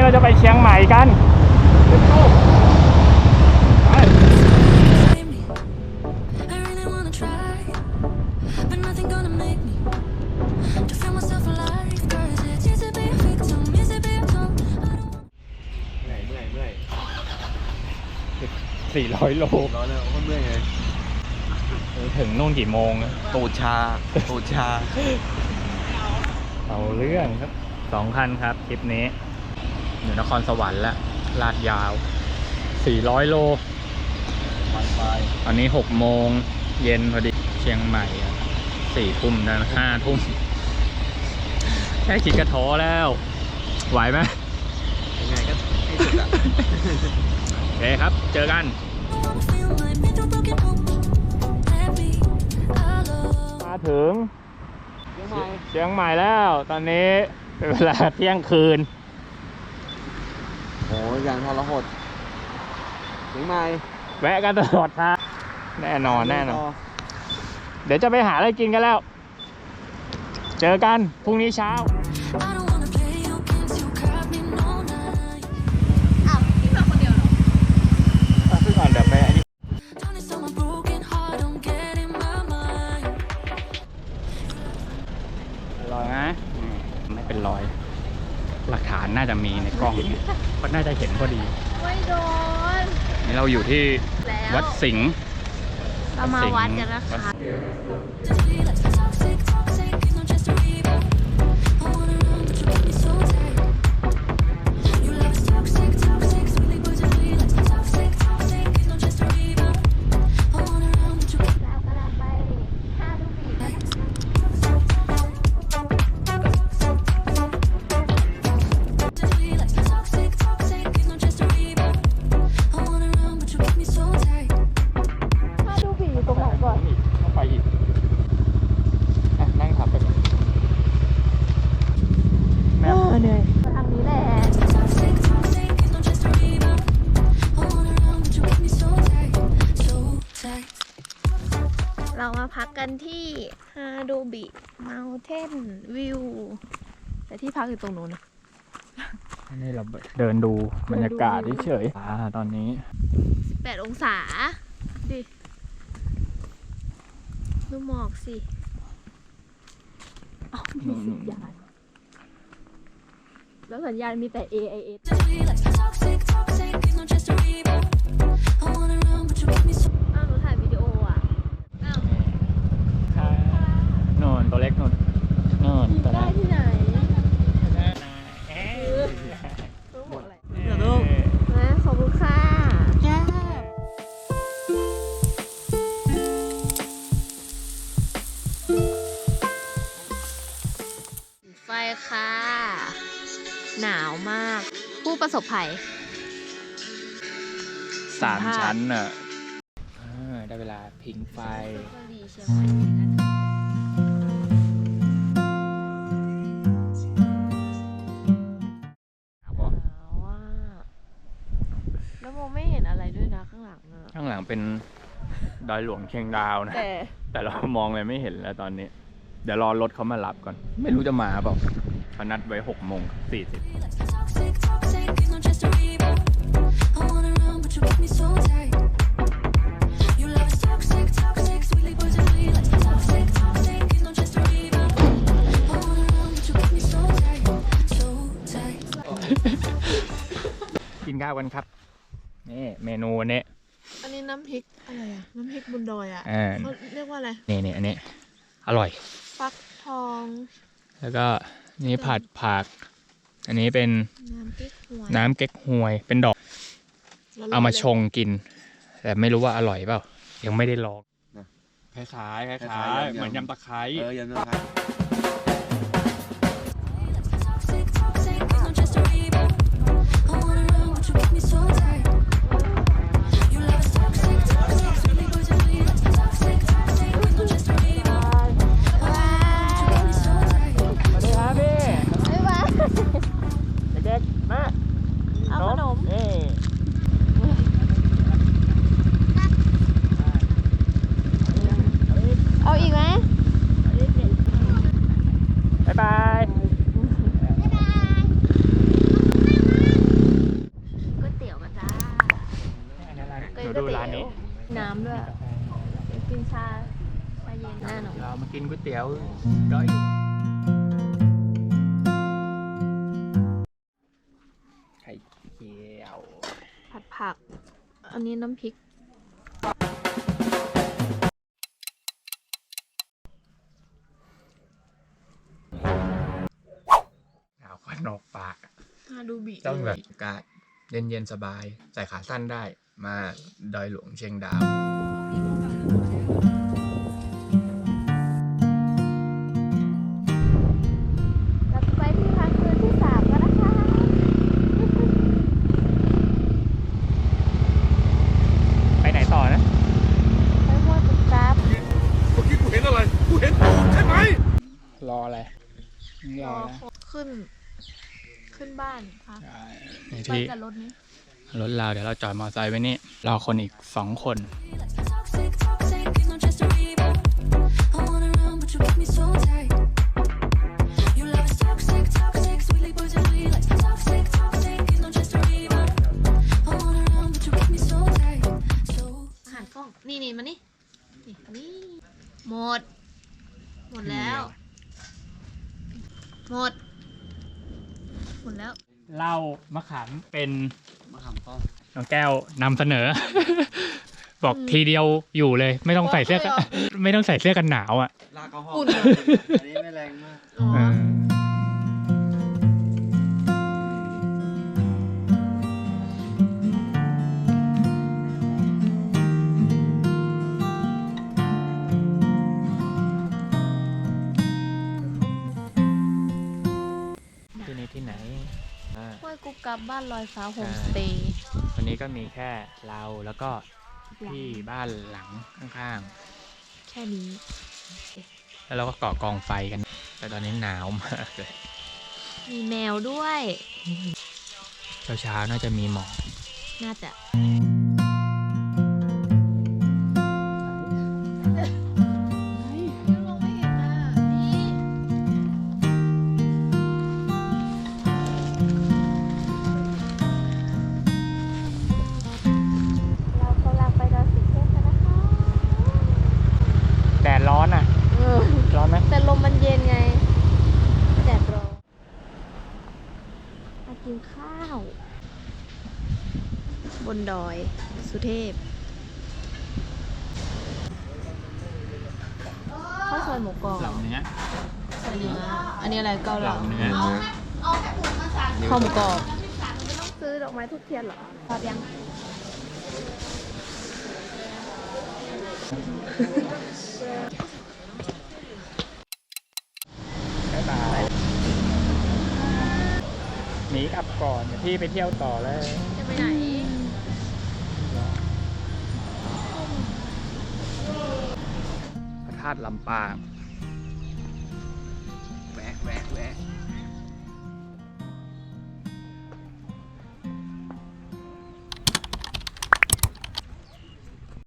นี้เราจะไปเชียงใหม่กันไป Save me. I really wanna try, but nothing gonna make me to feel myself alive. Cause it's easy to be a victim, easy to be a victim. I don't want เมื่อยเมื่อยเมื่อยสี่ร้อยโลร้อนแล้วก็เมื่อยไงถึงนู่นกี่โมงอะตูดชาตูดชา เอาเรื่องครับสองคันครับทริปนี้ อยู่นครสวรรค์และลาดยาว 400 โลมันไปตอนนี้หกโมงเย็นพอดีเชียงใหม่อะสี่ทุ่มนะห้าทุ่มแค่คิดกระท้อแล้ว ไหวไหมยังไงก็ให้สุดอะโอเคครับ เจอกัน wanna feel my mental broken home. Let me alone. มาถึงเชียงใหม่แล้ว ตอนนี้เป็นเวลาเที่ยงคืน โอ้ยยังทรหดถึงไหมแวะกันตลอดทางแน่นอนแน่นอน เดี๋ยวจะไปหาอะไรกินกันแล้ว เจอกันพรุ่งนี้เช้า พอดีไม่โดนนี่เราอยู่ที่แล้ววัดสิงห์เรามาวัดกันนะคะ ปีอยู่ตรงไหนก่อนเข้าไปอีกอะนั่งขับไปก่อนแม่ เหนื่อยทางนี้แหละ Toxic, toxic, it's not just a rebound. I wanna run, but you keep me so tight, so tight. เรามาพักกันที่ฮาดูบิเมลเทนวิวแต่ที่พักอยู่ตรงนู้นนะ นี่เราเดินดูบรรยากาศเฉยๆอ่าตอนนี้8องศาดิ ดูหมอกสิเอ้ามีสัญญาณ แล้วสัญญาณมีแต่ AIS Just feel like toxic, toxic, it's not just a rebound. I wanna run, but you keep me so อ้าวหนูถ่ายวิดีโออะ อ้าวโน่นตัวเล็กโน่นโน่นตัวได้เล็กที่ไหน ไฟค่ะ หนาวมาก ผู้ประสบภัย สามชั้นอะเออได้เวลาพิงไฟครับผมหนาวอะแล้วโมไม่เห็นอะไรด้วยนะข้างหลังอะข้างหลังเป็นดอยหลวงเชียงดาวนะ แต่ แต่เรามองเลยไม่เห็นแล้วตอนนี้ เดี๋ยวรอรถเขามารับก่อน ไม่รู้จะมาเปล่าเขานัดไว้หกโมงสี่สิบ toxic, toxic, it's not just a rebound. I wanna run, but you keep me so tight. Your love is toxic, toxic, sweetly poison, like toxic, toxic, it's not just a rebound. I wanna run, but you keep me so tight, so tight. กินข้าวกันครับ นี่เมนูวันนี้ อันนี้น้ำพริกอะไรอะน้ำพริกบุญดอยอะอ่าเขาเรียกว่าอะไร นี่นี่อันนี้ อร่อย ฟักทอง แล้วก็นี่ผัดผัก อันนี้เป็นน้ำพริกหวานน้ำเก๊กฮวยเป็นดอกร้นๆเอามาลยชงกิน แต่ไม่รู้ว่าอร่อยเปล่า ยังไม่ได้ลองคล้ายๆคล้ายคล้ายๆๆเหมือนยำตะไคร้ เออยังนะครัานนี้ น้ำด้วยกินชาชาเย็นหน่าหนเรามากินก๋วยเตี๋ยวด้อยู่ไข่เจียวผัดผัก อันนี้น้ำพริก หนาวคนอกปากดูบี ต้องแบบอากาศเย็นสบาย ใส่ขาสั้นได้ มาดอยหลวงเชียงดาวเราจะไปที่พักคืนที่สามแล้วนะคะไปไหนต่อนะไปห้วยปุกกราบเมื่อกี้กูเห็นอะไรกูเห็นปูใช่ไหมรออะไรรรออนะขึ้น ขึ้นบ้านพักนี่ไปที่กับรถนี้ รถเราเดี๋ยวเราจอดมอเตอร์ไซค์ไว้นี่รอคนอีกสองคน Toxic, toxic, it's not just a rebound. I wanna run, but you keep me so tight. Your love is toxic, toxic, sweetly poison me like toxic, toxic, it's not just a rebound. I wanna run, but you keep me so tight. So อาหารกล้อง นี่นี่มานี่นี่นี่หมด หมดแล้ว หมด หมดแล้ว เหล้ามะขามเป็น มะขามป้อมน้องแก้วนำเสนอ บอกอืมทีเดียวอยู่เลย ไม่ต้องใส่เสื้อบอกเลยเหรอไม่ต้องใส่เสื้อกันหนาวอะลากก็ห้องอุ่น อันนี้ไม่แรงมาก อ๋อเออที่นี่ที่ไหน อ่า ห้วยกุ๊กกับบ้านลอยฟ้าโฮมใช่สเตย์ วันนี้ก็มีแค่เราแล้วก็พี่บ้านหลังข้างแค่นี้ ๆ แล้วเราก็เกาะกองไฟกัน แต่ตอนนี้หนาวมากเลยมีแมวด้วย เช้าๆน่าจะมีหมอกน่าจะมอง มแต่ลมมันเย็นไงแดดร้อนมากินข้าว บนดอย สุเทพข้าวซอยหมูกรอบเหล่านี้ใส่เนื้ออันนี้อะไรเกาเหเหลาล่าเนื้อข้าวหมูกรอบไม่ต้องซื้อดอกไม้ทุกเทียนหรอทอดยัง บ๊ายบายหนี กลับก่อนเดี๋ยวพี่ไปเที่ยวต่อเลยจะไปไหนพระธาตุลำปาง